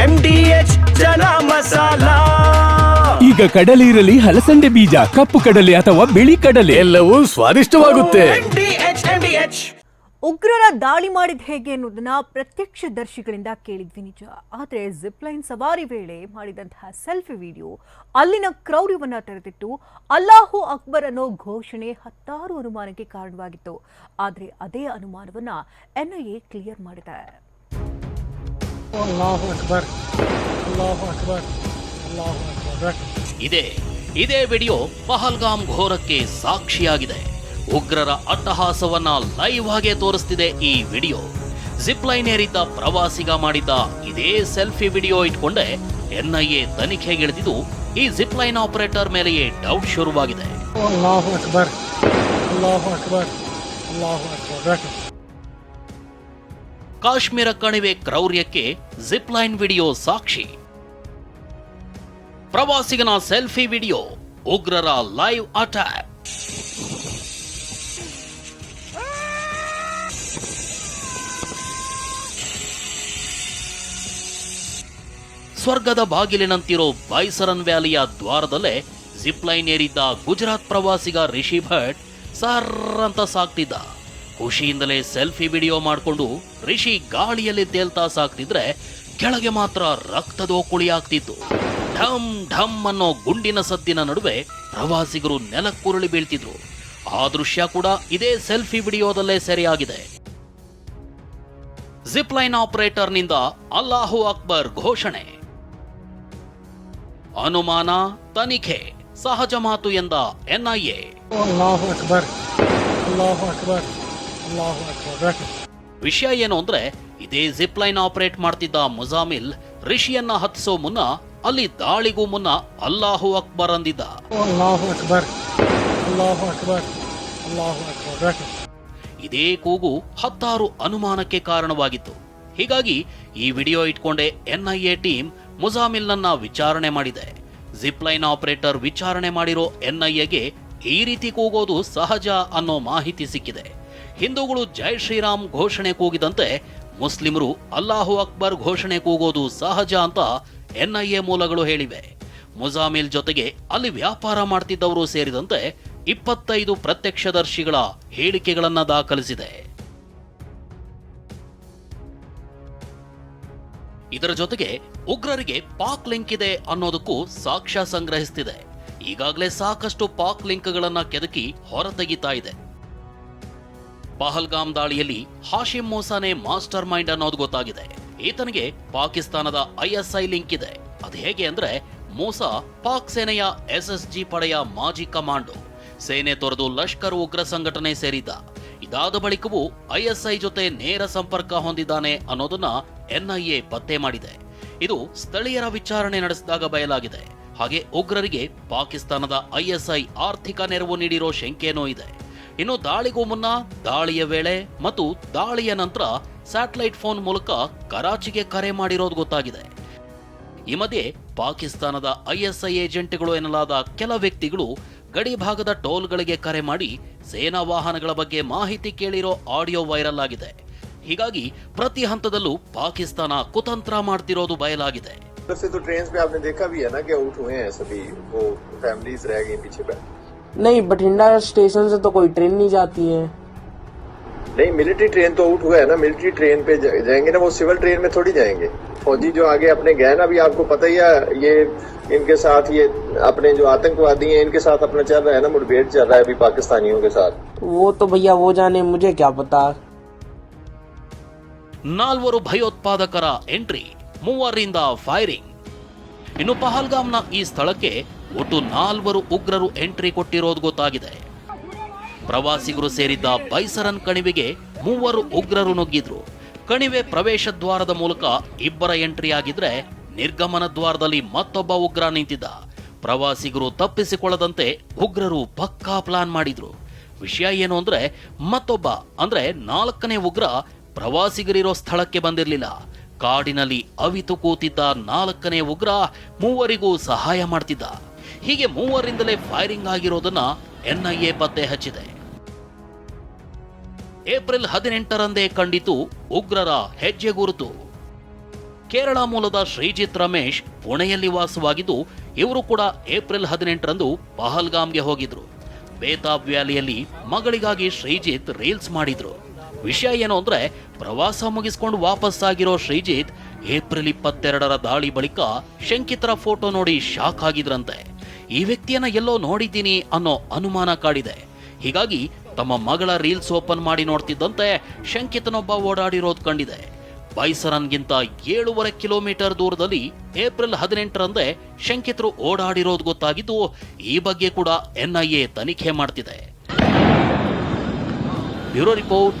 M D H chana masala. ಈಗ ಕಡಲೆ ಇರಲಿ ಹಲಸಂಡೆ ಬೀಜ ಕಪ್ಪು ಕಡಲೆ ಅಥವಾ ಬಿಳಿ ಕಡಲೆ. ಎಲ್ಲವೂ ಸ್ವಾದಿಷ್ಟವಾಗುತ್ತೆ. M D H M D H ಉಗ್ರರ ದಾಳಿ ಮಾಡಿದ ಹೇಗೆ ಅನ್ನೋದನ್ನ ಪ್ರತ್ಯಕ್ಷದರ್ಶಿಗಳಿಂದ ಕೇಳಿದ್ವಿ ನಿಜ. ಆದರೆ ಜಿಪ್ಲೈನ್ ಸವಾರಿ ವೇಳೆ ಮಾಡಿದಂತಹ ಸೆಲ್ಫಿ ವಿಡಿಯೋ ಅಲ್ಲಿನ ಕ್ರೌರ್ಯವನ್ನ ತೆರೆದಿಟ್ಟು ಅಲ್ಲಾಹು ಅಕ್ಬರ್ ಅನ್ನೋ ಘೋಷಣೆ ಹತ್ತಾರು ಅನುಮಾನಕ್ಕೆ ಕಾರಣವಾಗಿತ್ತು. ಆದರೆ ಅದೇ ಅನುಮಾನವನ್ನ ಎನ್ಐಎ ಕ್ಲಿಯರ್ ಮಾಡಿದೆ ಅಲ್ಲಾಹು ಅಕ್ಬರ್ ಅಲ್ಲಾಹು ಅಕ್ಬರ್ ಅಲ್ಲಾಹು ಅಕ್ಬರ್ ಇದೇ ಇದೇ ವಿಡಿಯೋ ಪಹಲ್ಗಾಮ್ ಘೋರಕ್ಕೆ ಸಾಕ್ಷಿಯಾಗಿದೆ. ಉಗ್ರರ ಅಟ್ಟಹಾಸವನ್ನ ಲೈವ್ ಆಗಿ ತೋರಿಸ್ತಿದೆ ಈ ವಿಡಿಯೋ. ಜಿಪ್ ಲೈನ್ ಏರಿದ್ದ ಪ್ರವಾಸಿಗ ಮಾಡಿದ ಇದೇ ಸೆಲ್ಫಿ ವಿಡಿಯೋ ಇಟ್ಕೊಂಡೆ ಎನ್ಐಎ ತನಿಖೆಗಿಳಿದಿದ್ದು ಈ ಜಿಪ್ ಲೈನ್ ಆಪರೇಟರ್ ಮೇಲೆಯೇ ಡೌಟ್ ಶುರುವಾಗಿದೆ. ಕಾಶ್ಮೀರ ಕಣಿವೆ ಕ್ರೌರ್ಯಕ್ಕೆ ಜಿಪ್ಲೈನ್ ವಿಡಿಯೋ ಸಾಕ್ಷಿ. ಪ್ರವಾಸಿಗನ ಸೆಲ್ಫಿ ವಿಡಿಯೋ, ಉಗ್ರರ ಲೈವ್ ಅಟ್ಯಾಕ್. ಸ್ವರ್ಗದ ಬಾಗಿಲಿನಂತಿರೋ ಬೈಸರನ್ ವ್ಯಾಲಿಯ ದ್ವಾರದಲ್ಲೇ ಜಿಪ್ಲೈನ್ ಏರಿದ್ದ ಗುಜರಾತ್ ಪ್ರವಾಸಿಗ ರಿಷಿ ಭಟ್ ಸರ್ ಅಂತ ಸಾಕ್ತಿದ್ದ. ಖುಷಿಯಿಂದಲೇ ಸೆಲ್ಫಿ ವಿಡಿಯೋ ಮಾಡಿಕೊಂಡು ರಿಷಿ ಗಾಳಿಯಲ್ಲಿ ತೇಲ್ತಾ ಸಾಕ್ತಿದ್ರೆ ಕೆಳಗೆ ಮಾತ್ರ ರಕ್ತದ ಒಕ್ಕುಳಿ ಆಗ್ತಿತ್ತು. ಢಮ್ ಢಮ್ ಅನ್ನೋ ಗುಂಡಿನ ಸದ್ದಿನ ನಡುವೆ ಪ್ರವಾಸಿಗರು ನೆಲಕ್ಕುರುಳಿ ಬೀಳ್ತಿದ್ರು. ಆ ದೃಶ್ಯ ಕೂಡ ಇದೇ ಸೆಲ್ಫಿ ವಿಡಿಯೋದಲ್ಲೇ ಸೆರೆಯಾಗಿದೆ. ಆಪರೇಟರ್ನಿಂದ ಅಲ್ಲಾಹು ಅಕ್ಬರ್ ಘೋಷಣೆ. ಅನುಮಾನ, ತನಿಖೆ, ಸಹಜ ಮಾತು ಎಂದ ಎನ್ಐಎ. ಅಲ್ಲಾಹು ಅಕ್ಬರ್ ಅಲ್ಲಾಹು ಅಕ್ಬರ್. ವಿಷಯ ಏನು ಅಂದ್ರೆ ಇದೇ ಜಿಪ್ ಲೈನ್ ಆಪರೇಟ್ ಮಾಡ್ತಿದ್ದ ಮುಜಾಮಿಲ್ ರಿಷಿಯನ್ನ ಹತ್ತಿಸೋ ಮುನ್ನ ಅಲ್ಲಿ ದಾಳಿಗೂ ಮುನ್ನ ಅಲ್ಲಾಹು ಅಕ್ಬರ್ ಅಂದಿದ್ದ. ಇದೇ ಕೂಗು ಹತ್ತಾರು ಅನುಮಾನಕ್ಕೆ ಕಾರಣವಾಗಿತ್ತು. ಹೀಗಾಗಿ ಈ ವಿಡಿಯೋ ಇಟ್ಕೊಂಡೆ ಎನ್ಐಎ ಟೀಮ್ ಮುಜಾಮಿಲ್ನನ್ನ ವಿಚಾರಣೆ ಮಾಡಿದೆ. ಜಿಪ್ ಲೈನ್ ಆಪರೇಟರ್ ವಿಚಾರಣೆ ಮಾಡಿರೋ ಎನ್ಐಎಗೆ ಈ ರೀತಿ ಕೂಗೋದು ಸಹಜ ಅನ್ನೋ ಮಾಹಿತಿ ಸಿಕ್ಕಿದೆ. ಹಿಂದೂಗಳು ಜೈ ಶ್ರೀರಾಮ್ ಘೋಷಣೆ ಕೂಗಿದಂತೆ ಮುಸ್ಲಿಮರು ಅಲ್ಲಾಹು ಅಕ್ಬರ್ ಘೋಷಣೆ ಕೂಗೋದು ಸಹಜ ಅಂತ ಎನ್ಐಎ ಮೂಲಗಳು ಹೇಳಿವೆ. ಮುಜಾಮಿಲ್ ಜೊತೆಗೆ ಅಲ್ಲಿ ವ್ಯಾಪಾರ ಮಾಡ್ತಿದ್ದವರು ಸೇರಿದಂತೆ ಇಪ್ಪತ್ತೈದು ಪ್ರತ್ಯಕ್ಷದರ್ಶಿಗಳ ಹೇಳಿಕೆಗಳನ್ನ ದಾಖಲಿಸಿದೆ. ಇದರ ಜೊತೆಗೆ ಉಗ್ರರಿಗೆ ಪಾಕ್ ಲಿಂಕ್ ಇದೆ ಅನ್ನೋದಕ್ಕೂ ಸಾಕ್ಷ್ಯ ಸಂಗ್ರಹಿಸ್ತಿದೆ. ಈಗಾಗಲೇ ಸಾಕಷ್ಟು ಪಾಕ್ ಲಿಂಕ್ಗಳನ್ನ ಕೆದಕಿ ಹೊರತೆಗಿತಾ ಇದೆ. ಪಹಲ್ಗಾಮ್ ದಾಳಿಯಲ್ಲಿ ಹಾಶಿಂ ಮೋಸಾನೇ ಮಾಸ್ಟರ್ ಮೈಂಡ್ ಅನ್ನೋದು ಗೊತ್ತಾಗಿದೆ. ಈತನಿಗೆ ಪಾಕಿಸ್ತಾನದ ಐಎಸ್ಐ ಲಿಂಕ್ ಇದೆ. ಅದು ಹೇಗೆ ಅಂದ್ರೆ, ಮೋಸಾ ಪಾಕ್ ಸೇನೆಯ ಎಸ್ಎಸ್ಜಿ ಪಡೆಯ ಮಾಜಿ ಕಮಾಂಡೋ. ಸೇನೆ ತೊರೆದು ಲಷ್ಕರ್ ಉಗ್ರ ಸಂಘಟನೆ ಸೇರಿದ್ದ ಇದಾದ ಬಳಿಕವೂ ಐಎಸ್ಐ ಜೊತೆ ನೇರ ಸಂಪರ್ಕ ಹೊಂದಿದ್ದಾನೆ ಅನ್ನೋದನ್ನ ಎನ್ಐಎ ಪತ್ತೆ ಮಾಡಿದೆ. ಇದು ಸ್ಥಳೀಯರ ವಿಚಾರಣೆ ನಡೆಸಿದಾಗ ಬಯಲಾಗಿದೆ. ಹಾಗೆ ಉಗ್ರರಿಗೆ ಪಾಕಿಸ್ತಾನದ ಐಎಸ್ಐ ಆರ್ಥಿಕ ನೆರವು ನೀಡಿರೋ ಶಂಕೆನೂ ಇದೆ. ಇನ್ನು ದಾಳಿಗೂ ಮುನ್ನ ದಾಳಿಯ ವೇಳೆ ಮತ್ತು ದಾಳಿಯ ನಂತರ ಸ್ಯಾಟಲೈಟ್ ಫೋನ್ ಮೂಲಕ ಕರಾಚಿಗೆ ಕರೆ ಮಾಡಿರೋದು ಗೊತ್ತಾಗಿದೆ. ಈ ಮಧ್ಯೆ ಪಾಕಿಸ್ತಾನದ ಐಎಸ್ಐ ಏಜೆಂಟ್ಗಳು ಎನ್ನಲಾದ ಕೆಲ ವ್ಯಕ್ತಿಗಳು ಗಡಿ ಭಾಗದ ಟೋಲ್ಗಳಿಗೆ ಕರೆ ಮಾಡಿ ಸೇನಾ ವಾಹನಗಳ ಬಗ್ಗೆ ಮಾಹಿತಿ ಕೇಳಿರೋ ಆಡಿಯೋ ವೈರಲ್ ಆಗಿದೆ. ಹೀಗಾಗಿ ಪ್ರತಿ ಹಂತದಲ್ಲೂ ಪಾಕಿಸ್ತಾನ ಕುತಂತ್ರ ಮಾಡ್ತಿರೋದು ಬಯಲಾಗಿದೆ. उधर से तो ट्रेन पे आपने देखा भी है ना कि आउट हुए हैं सभी वो फैमिलीज रह गई पीछे बैठ नहीं बठिंडा स्टेशन से तो कोई ट्रेन नहीं जाती है नहीं मिलिट्री ट्रेन तो आउट हुआ है ना मिलिट्री ट्रेन पे जा- जाएंगे ना वो सिविल ट्रेन में थोड़ी जाएंगे फौजी जो आगे अपने गए ना अभी आपको पता ही है ये इनके साथ ये अपने जो आतंकवादी हैं इनके साथ अपना चल रहा है ना मुठभेड़ चल रहा है अभी पाकिस्तानियों के साथ वो तो भैया वो जाने मुझे क्या पता ನಾಲ್ವರು ಭಯೋತ್ಪಾದಕರ ಎಂಟ್ರಿ ಮೂವರಿಂದ ಫೈರಿಂಗ್ ಇನ್ನು ಪಹಲ್ಗಾಮ್ನ ಈ ಸ್ಥಳಕ್ಕೆ ಒಟ್ಟು ನಾಲ್ವರು ಉಗ್ರರು ಎಂಟ್ರಿ ಕೊಟ್ಟಿರೋದು ಗೊತ್ತಾಗಿದೆ. ಪ್ರವಾಸಿಗರು ಸೇರಿದ್ದ ಬೈಸರನ್ ಕಣಿವೆಗೆ ಮೂವರು ಉಗ್ರರು ನುಗ್ಗಿದ್ರು. ಕಣಿವೆ ಪ್ರವೇಶ ದ್ವಾರದ ಮೂಲಕ ಇಬ್ಬರ ಎಂಟ್ರಿ ಆಗಿದ್ರೆ ನಿರ್ಗಮನ ದ್ವಾರದಲ್ಲಿ ಮತ್ತೊಬ್ಬ ಉಗ್ರ ನಿಂತಿದ್ದ. ಪ್ರವಾಸಿಗರು ತಪ್ಪಿಸಿಕೊಳ್ಳದಂತೆ ಉಗ್ರರು ಪಕ್ಕಾ ಪ್ಲಾನ್ ಮಾಡಿದ್ರು. ವಿಷಯ ಏನು ಅಂದ್ರೆ ಮತ್ತೊಬ್ಬ ಅಂದ್ರೆ ನಾಲ್ಕನೇ ಉಗ್ರ ಪ್ರವಾಸಿಗರಿರೋ ಸ್ಥಳಕ್ಕೆ ಬಂದಿರಲಿಲ್ಲ. ಕಾಡಿನಲ್ಲಿ ಅವಿತು ಕೂತಿದ್ದ ನಾಲ್ಕನೇ ಉಗ್ರ ಮೂವರಿಗೂ ಸಹಾಯ ಮಾಡ್ತಿದ್ದ. ಹೀಗೆ ಮೂವರಿಂದಲೇ ಫೈರಿಂಗ್ ಆಗಿರೋದನ್ನ ಎನ್ಐಎ ಪತ್ತೆ ಹಚ್ಚಿದೆ. ಏಪ್ರಿಲ್ ಹದಿನೆಂಟರಂದೇ ಕಂಡಿತು ಉಗ್ರರ ಹೆಜ್ಜೆ ಗುರುತು. ಕೇರಳ ಮೂಲದ ಶ್ರೀಜಿತ್ ರಮೇಶ್ ಪುಣೆಯಲ್ಲಿ ವಾಸವಾಗಿದ್ದು, ಇವರು ಕೂಡ ಏಪ್ರಿಲ್ ಹದಿನೆಂಟರಂದು ಪಹಲ್ಗಾಮ್ಗೆ ಹೋಗಿದ್ರು. ಬೇತಾಬ್ ವ್ಯಾಲಿಯಲ್ಲಿ ಮಗಳಿಗಾಗಿ ಶ್ರೀಜಿತ್ ರೀಲ್ಸ್ ಮಾಡಿದ್ರು. ವಿಷಯ ಏನು ಅಂದ್ರೆ ಪ್ರವಾಸ ಮುಗಿಸ್ಕೊಂಡು ವಾಪಸ್ಸಾಗಿರೋ ಶ್ರೀಜಿತ್ ಏಪ್ರಿಲ್ ಇಪ್ಪತ್ತೆರಡರ ದಾಳಿ ಬಳಿಕ ಶಂಕಿತರ ಫೋಟೋ ನೋಡಿ ಶಾಕ್ ಆಗಿದ್ರಂತೆ. ಈ ವ್ಯಕ್ತಿಯನ್ನ ಎಲ್ಲೋ ನೋಡಿದ್ದೀನಿ ಅನ್ನೋ ಅನುಮಾನ ಕಾಡಿದೆ. ಹೀಗಾಗಿ ತಮ್ಮ ಮಗಳ ರೀಲ್ಸ್ ಓಪನ್ ಮಾಡಿ ನೋಡ್ತಿದ್ದಂತೆ ಶಂಕಿತನೊಬ್ಬ ಓಡಾಡಿರೋದು ಕಂಡಿದೆ. ಬೈಸರನ್ಗಿಂತ ಏಳುವರೆ ಕಿಲೋಮೀಟರ್ ದೂರದಲ್ಲಿ ಏಪ್ರಿಲ್ ಹದಿನೆಂಟರಂದೇ ಶಂಕಿತರು ಓಡಾಡಿರೋದು ಗೊತ್ತಾಗಿದ್ದು ಈ ಬಗ್ಗೆ ಕೂಡ ಎನ್ಐಎ ತನಿಖೆ ಮಾಡ್ತಿದೆ. Bureau report